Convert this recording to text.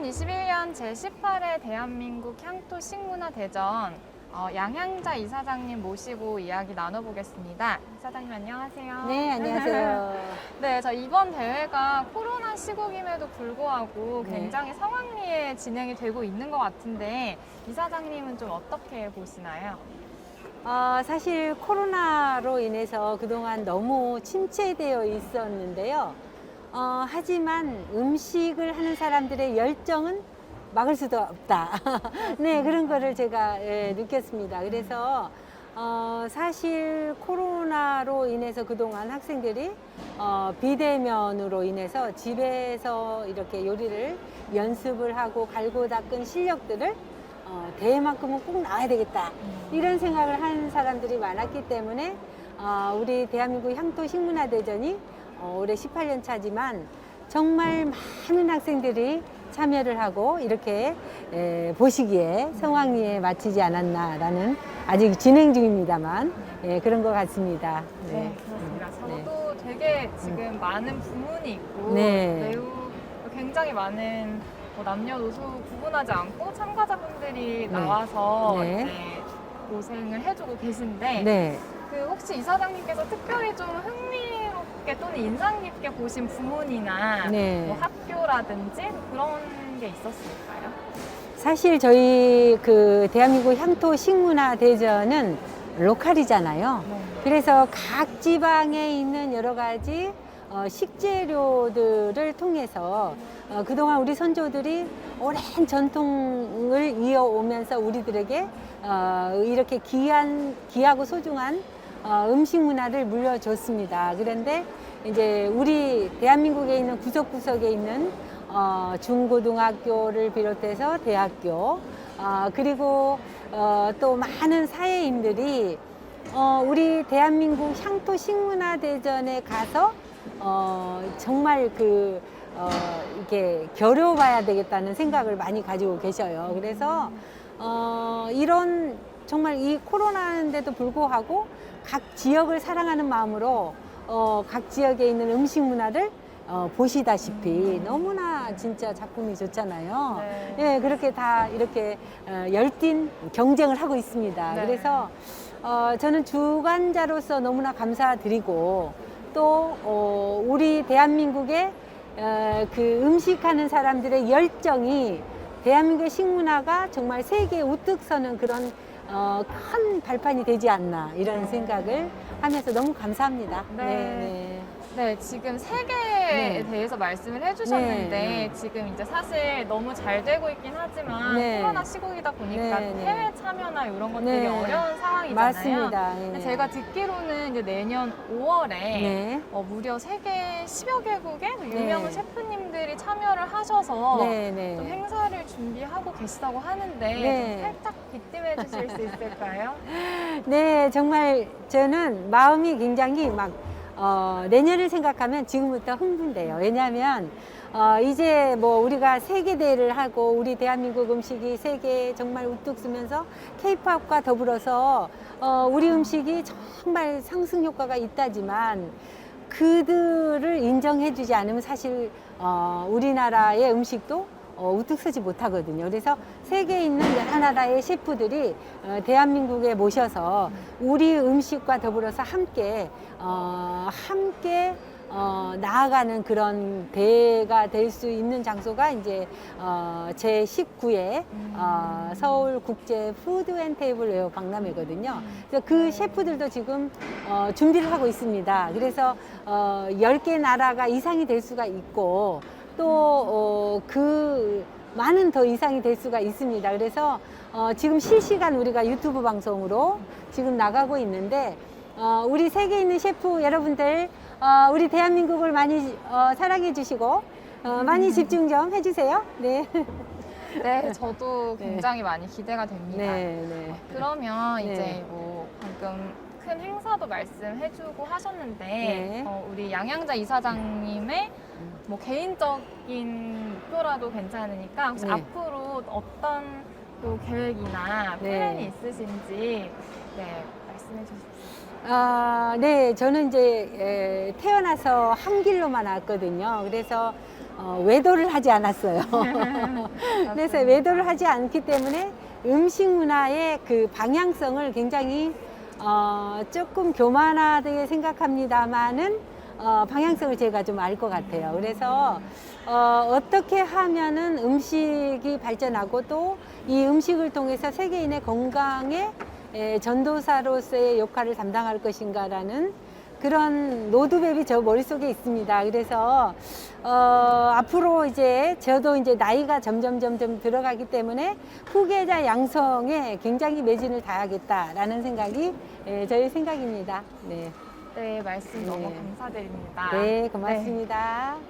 2021년 제18회 대한민국 향토 식문화 대전 어, 양향자 이사장님 모시고 이야기 나눠보겠습니다. 이사장님 안녕하세요. 네, 안녕하세요. 네, 저 이번 대회가 코로나 시국임에도 불구하고 네. 굉장히 성황리에 진행이 되고 있는 것 같은데 이사장님은 좀 어떻게 보시나요? 어, 사실 코로나로 인해서 그동안 너무 침체되어 있었는데요. 어, 하지만 음식을 하는 사람들의 열정은 막을 수도 없다. 네, 그런 거를 제가 예, 느꼈습니다. 그래서 어, 사실 코로나로 인해서 그동안 학생들이 어, 비대면으로 인해서 집에서 이렇게 요리를 연습을 하고 갈고 닦은 실력들을 어, 대회만큼은 꼭 나와야 되겠다. 이런 생각을 한 사람들이 많았기 때문에 어, 우리 대한민국 향토 식문화 대전이 어, 올해 18년 차지만 정말 많은 학생들이 참여를 하고 이렇게 에, 보시기에 성황리에 마치지 않았나라는 아직 진행 중입니다만 예, 그런 것 같습니다. 네, 그렇습니다. 네. 저도 되게 지금 많은 부문이 있고 네. 매우 굉장히 많은 뭐 남녀노소 구분하지 않고 참가자분들이 나와서 네. 이제 고생을 해주고 계신데 네. 그 혹시 이사장님께서 특별히 좀 흥미 롭게 또는 인상 깊게 보신 부문이나 네. 뭐 학교라든지 그런 게 있었을까요? 사실 저희 그 대한민국 향토 식문화 대전은 로컬이잖아요. 네. 그래서 각 지방에 있는 여러 가지 어, 식재료들을 통해서 어, 그동안 우리 선조들이 오랜 전통을 이어오면서 우리들에게 어, 이렇게 귀한, 귀하고 소중한 어, 음식 문화를 물려줬습니다. 그런데 이제 우리 대한민국에 있는 구석구석에 있는 어, 중고등학교를 비롯해서 대학교 어, 그리고 어, 또 많은 사회인들이 어, 우리 대한민국 향토 식문화 대전에 가서 어, 정말 그 어, 이렇게 겨뤄봐야 되겠다는 생각을 많이 가지고 계셔요. 그래서 어, 이런 정말 이 코로나인데도 불구하고 각 지역을 사랑하는 마음으로 어, 각 지역에 있는 음식 문화를 어, 보시다시피 너무나 진짜 작품이 좋잖아요. 네. 예, 그렇게 다 이렇게 어, 열띤 경쟁을 하고 있습니다. 네. 그래서 어, 저는 주관자로서 너무나 감사드리고 또 어, 우리 대한민국의 어, 그 음식하는 사람들의 열정이 대한민국의 식문화가 정말 세계에 우뚝 서는 그런 어, 큰 발판이 되지 않나 이런 네. 생각을 하면서 너무 감사합니다. 네. 네, 지금 세계에 네. 대해서 말씀을 해주셨는데 네. 지금 이제 사실 너무 잘 되고 있긴 하지만 네. 코로나 시국이다 보니까 네, 네. 해외 참여나 이런 것들이 네. 어려운 상황이잖아요. 맞습니다. 예. 근데 제가 듣기로는 이제 내년 5월에 네. 어, 무려 세계 10여 개국의 유명한 네. 셰프님들이 참여를 하셔서 네, 네. 좀 행사를 준비하고 계시다고 하는데 네. 좀 살짝 비tim해 주실 수 있을까요? 네, 정말 저는 마음이 굉장히 막 어, 내년을 생각하면 지금부터 흥분돼요. 왜냐하면 어, 이제 뭐 우리가 세계 대회를 하고 우리 대한민국 음식이 세계에 정말 우뚝 서면서 케이팝과 더불어서 어, 우리 음식이 정말 상승 효과가 있다지만 그들을 인정해주지 않으면 사실 어, 우리나라의 음식도 어, 우뚝 서지 못하거든요. 그래서 세계에 있는 여러 나라의 셰프들이 어, 대한민국에 모셔서 우리 음식과 더불어서 함께 어, 함께 어, 나아가는 그런 대회가 될 수 있는 장소가 이제 어, 제 19회 어, 서울 국제 푸드 앤 테이블 웨어 박람회거든요. 그래서 그 셰프들도 지금 어, 준비를 하고 있습니다. 그래서 어, 10개 나라가 이상이 될 수가 있고 또 어, 그 많은 더 이상이 될 수가 있습니다. 그래서 어, 지금 실시간 우리가 유튜브 방송으로 지금 나가고 있는데 어, 우리 세계에 있는 셰프 여러분들 어, 우리 대한민국을 많이 어, 사랑해 주시고 어, 많이 집중 좀 해주세요. 네. 네, 저도 네. 굉장히 많이 기대가 됩니다. 네, 네. 그러면 네. 이제 뭐 방금 큰 행사도 말씀해주고 하셨는데 네. 어, 우리 양양자 이사장님의 뭐 개인적인 목표라도 괜찮으니까 혹시 네. 앞으로 어떤 또 계획이나 네. 플랜이 있으신지 네 말씀해 주십시오. 아, 네, 저는 이제 에, 태어나서 한 길로만 왔거든요. 그래서 어, 외도를 하지 않았어요. 그래서 외도를 하지 않기 때문에 음식 문화의 그 방향성을 굉장히 어, 조금 교만하게 생각합니다만은 어, 방향성을 제가 좀 알 것 같아요. 그래서 어, 어떻게 하면은 음식이 발전하고 또 이 음식을 통해서 세계인의 건강에 에, 전도사로서의 역할을 담당할 것인가라는 그런 로드맵이 저 머릿속에 있습니다. 그래서 어, 앞으로 이제 저도 이제 나이가 점점 점점 들어가기 때문에 후계자 양성에 굉장히 매진을 다하겠다라는 생각이 예, 저의 생각입니다. 네, 네, 말씀 너무 네. 감사드립니다. 네 고맙습니다.